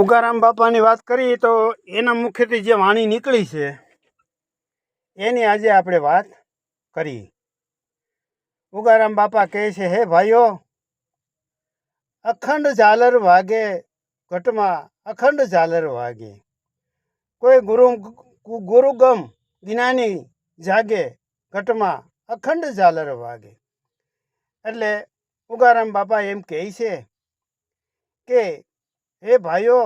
ઉગારામ બાપાની વાત કરીએ તો એના મુખ્યથી જે વાણી નીકળી છે, એની આજે આપણે વાત કરી ઉગારામ બાપા કહે છે, હે ભાઈઓ, અખંડ ઝાલર વાગે ઘટમાં, અખંડ ઝાલર વાગે. કોઈ ગુરુ ગુરુગમ જ્ઞાની જાગે ઘટમાં, અખંડ ઝાલર વાગે. એટલે ઉગારામ બાપા એમ કહે છે કે હે ભાઈઓ,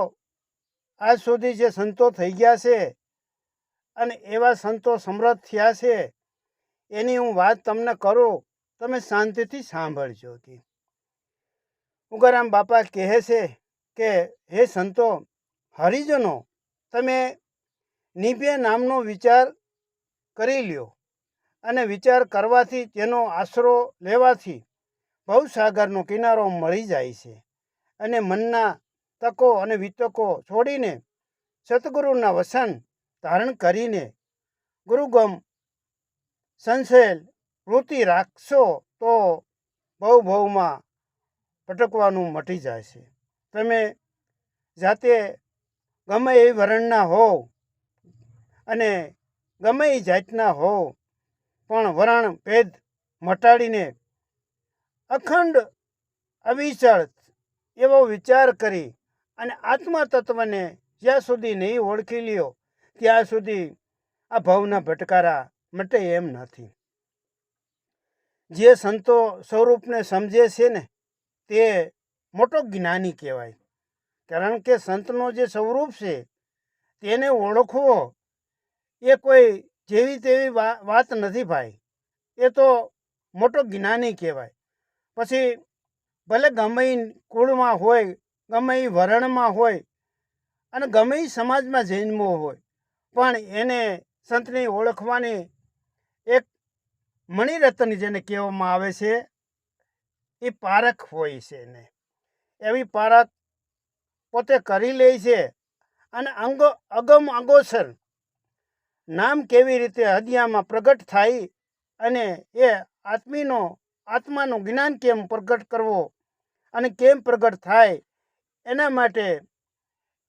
આજ સુધી જે સંતો થઈ ગયા છે અને એવા સંતો સમૃદ્ધ થયા છે, એની હું વાત તમને કરું, તમે શાંતિથી સાંભળજો કે. ઉગારામ બાપા કહે છે કે, હે સંતો, હરિજનો, તમે નિભે નામનો વિચાર કરી લ્યો અને વિચાર કરવાથી તેનો આશરો લેવાથી ભવસાગરનો કિનારો મળી જાય છે અને મનના તકો અને વિતકો છોડીને સતગુરુના વસન ધારણ કરીને ગુરુગમ સંશેલ વૃત્તિ રાખશો તો બહુ બહુમાં ભટકવાનું મટી જાય છે. તમે જાતે ગમે એ વરણના હોવ અને ગમે એ જાતના હોવ, પણ વરણ ભેદ મટાડીને અખંડ અવિચળ એવો વિચાર કરી અને આત્મા તત્વને જ્યાં સુધી નહીં ઓળખી લ્યો, ત્યાં સુધી આ ભાવના ભટકારા મટે એમ નથી. જે સંતો સ્વરૂપને સમજે છે ને, તે મોટો જ્ઞાની કહેવાય. કારણ કે સંતનો જે સ્વરૂપ છે, તેને ઓળખવો એ કોઈ જેવી તેવી વાત નથી ભાઈ. એ તો મોટો જ્ઞાની કહેવાય. પછી ભલે ગમે કુળમાં હોય ગમે એ વરણમાં હોય અને ગમે એ સમાજમાં જન્મો હોય. પણ એને સંતને ઓળખવાની એક મણિરત્ન જેને કહેવામાં આવે છે એ પારખ હોય છે એને. એવી પારખ પોતે કરી લે છે અને અંગ, અગમ, અગોસર નામ કેવી રીતે હદિયામાં પ્રગટ થાય અને એ આત્મીનો, આત્માનું જ્ઞાન કેમ પ્રગટ કરવો અને કેમ પ્રગટ થાય એના માટે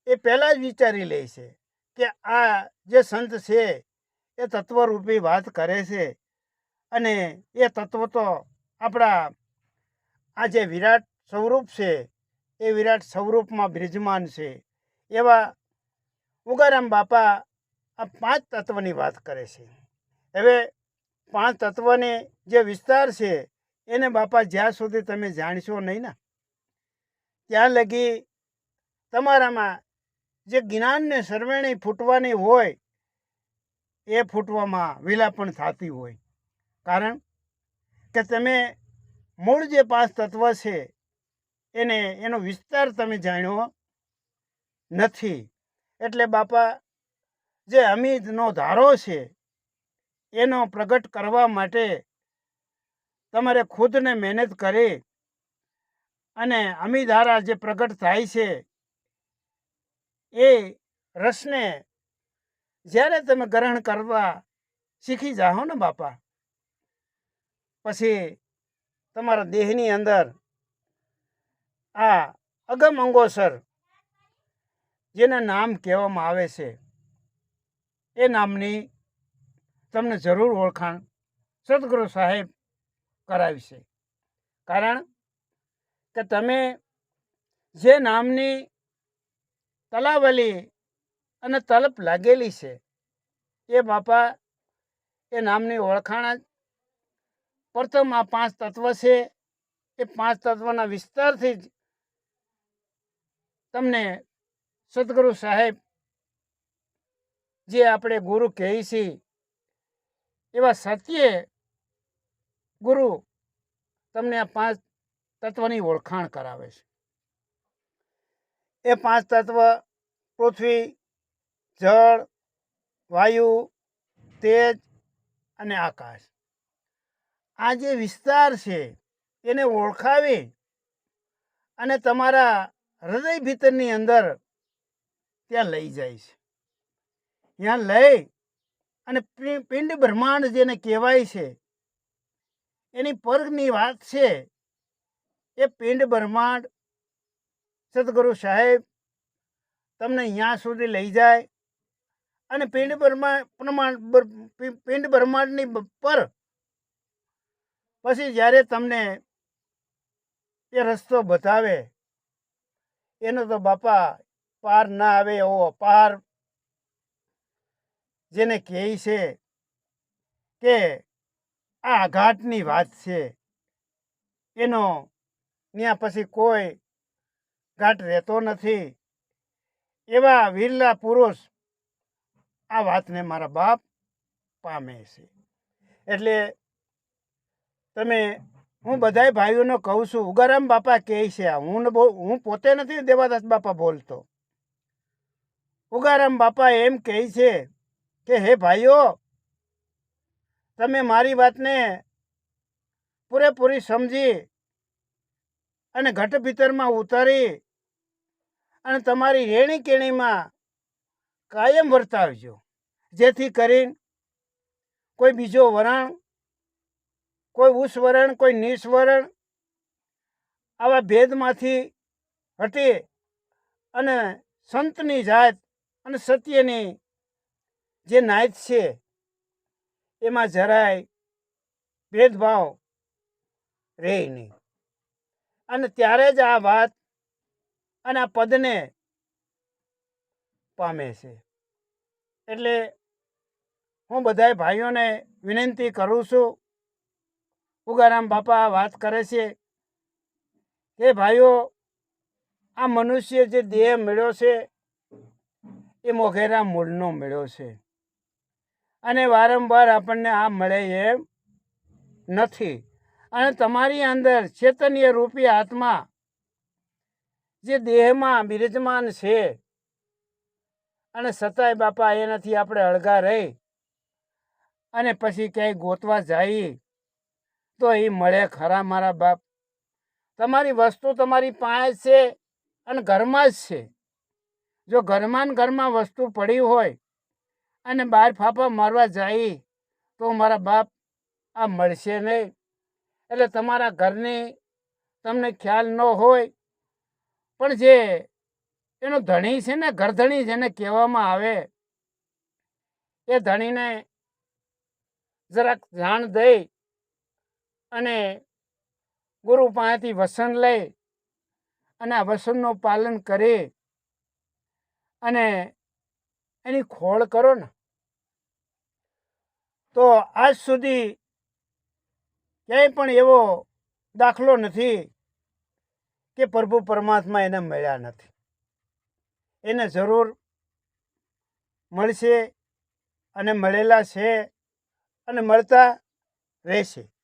એ પહેલાં જ વિચારી લે છે કે આ જે સંત છે, એ તત્વરૂપી વાત કરે છે. અને એ તત્વ તો આપણા આ જે વિરાટ સ્વરૂપ છે, એ વિરાટ સ્વરૂપમાં બિરાજમાન છે. એવા ઉગારામ બાપા આ પાંચ તત્વની વાત કરે છે. હવે પાંચ તત્વને જે વિસ્તાર છે, એને બાપા જ્યાં સુધી તમે જાણશો નહીં ને, ત્યાં લગી તમારામાં જે જ્ઞાનને સર્વેણી ફૂટવાની હોય, એ ફૂટવામાં વિલાપણ થતી હોય. કારણ કે તમે મૂળ જે પાંચ તત્વ છે, એને, એનો વિસ્તાર તમે જાણ્યો નથી. એટલે બાપા, જે અમિતનો ધારો છે, એનો પ્રગટ કરવા માટે તમારે ખુદને મહેનત કરી અને અમિધારા જે પ્રગટ થાય છે એ રસને જ્યારે તમે ગ્રહણ કરવા શીખી જાઓ ને બાપા, પછી તમારા દેહની અંદર આ અગમ અંગોસર, જેના નામ કહેવામાં આવે છે, એ નામની તમને જરૂર ઓળખાણ સદગુરુ સાહેબ કરાવી છે. કારણ કે તમે જે નામની તલાવલી અને તલપ લાગેલી છે. એ બાપા, એ નામની ઓળખાણ જ. પ્રથમ આ પાંચ તત્વ છે. એ પાંચ તત્વના વિસ્તારથી જ તમને સદગુરુ સાહેબ જે આપણે ગુરુ કહીએ છીએ, એવા સત્ય ગુરુ તમને આ પાંચ તત્વની ઓળખાણ કરાવે છે. એ પાંચ તત્વ પૃથ્વી, જળ, વાયુ, તેજ અને આકાશ. આ જે વિસ્તાર છે, એને ઓળખાવી અને તમારા હૃદય ભીતરની અંદર ત્યાં લઈ જાય છે. ત્યાં લઈ અને પિંડ બ્રહ્માંડ જેને કહેવાય છે, એની પર્ગની વાત છે, એ પિંડ બ્રહ્માંડ, સદગુરુ સાહેબ તમને અહીંયા સુધી લઈ જાય. અને પિંડ બ્રહ્મા, પ્રમાણ પિંડ બ્રહ્માંડની પર પછી જ્યારે તમને એ રસ્તો બતાવે, એનો તો બાપા પાર ના આવે એવો પાર જેને કહે છે કે આ આઘાટની વાત છે. એનો ત્યાં પછી કોઈ ઘાટ રહેતો નથી. એવા વિરલા પુરુષ આ વાતને મારા બાપ પામે છે. એટલે તમે, હું બધાય ભાઈઓને કહું છું, ઉગારામ બાપા કહે છે આ, હું હું પોતે નથી દેવાદાસ બાપા બોલતો. ઉગારામ બાપા એમ કહે છે કે, હે ભાઈઓ, તમે મારી વાતને પૂરેપૂરી સમજી અને ઘટ ભીતરમાં ઉતારી અને તમારી રેણી કેણીમાં કાયમ વર્તાવજો જેથી કરીને કોઈ બીજો વરણ, કોઈ ઉષ્વરણ કોઈ નિસ્વરણ આવા ભેદમાંથી હટી અને સંતની જાત અને સત્યની જે નાયત છે, એમાં જરાય ભેદભાવ રહે નહીં. અને ત્યારે જ આ વાત અને આ પદને પામે છે. એટલે હું બધાય ભાઈઓને વિનંતી કરું છું, ઉગારામ બાપા વાત કરે છે કે ભાઈઓ, આ મનુષ્ય જે દેહ મળ્યો છે, એ મોઘેરા મૂળનો મળ્યો છે. અને વારંવાર આપણને આ મળે એમ નથી. અને તમારી અંદર ચેતન્ય રૂપી આત્મા જે દેહમાં બિરાજમાન છે અને સતાય બાપા એનાથી આપણે અળગા રહી અને પછી ક્યાંય ગોતવા જઈએ તો એ મળે ખરા મારા બાપ. તમારી વસ્તુ તમારી પાસે છે અને ઘરમાં જ છે. જો ઘરમાં ઘરમાં વસ્તુ પડી હોય અને બહાર ફાફા મારવા જાય, તો મારા બાપ આ મળશે નહીં. એટલે તમારા ઘરની તમને ખ્યાલ ન હોય પણ જે એનો ધણી છે ને ઘરધણી જેને કહેવામાં આવે, એ ધણીને જરાક જાણ દઈ અને ગુરુ પાસેથી વસન લઈ અને આ વસનનું પાલન કરી અને એની ખોળ કરો ને. તો આજ સુધી ક્યાંય પણ એવો દાખલો નથી. કે પ્રભુ પરમાત્મા એને મળ્યા નથી. એને જરૂર મળશે અને મળેલા છે અને મળતા રહેશે.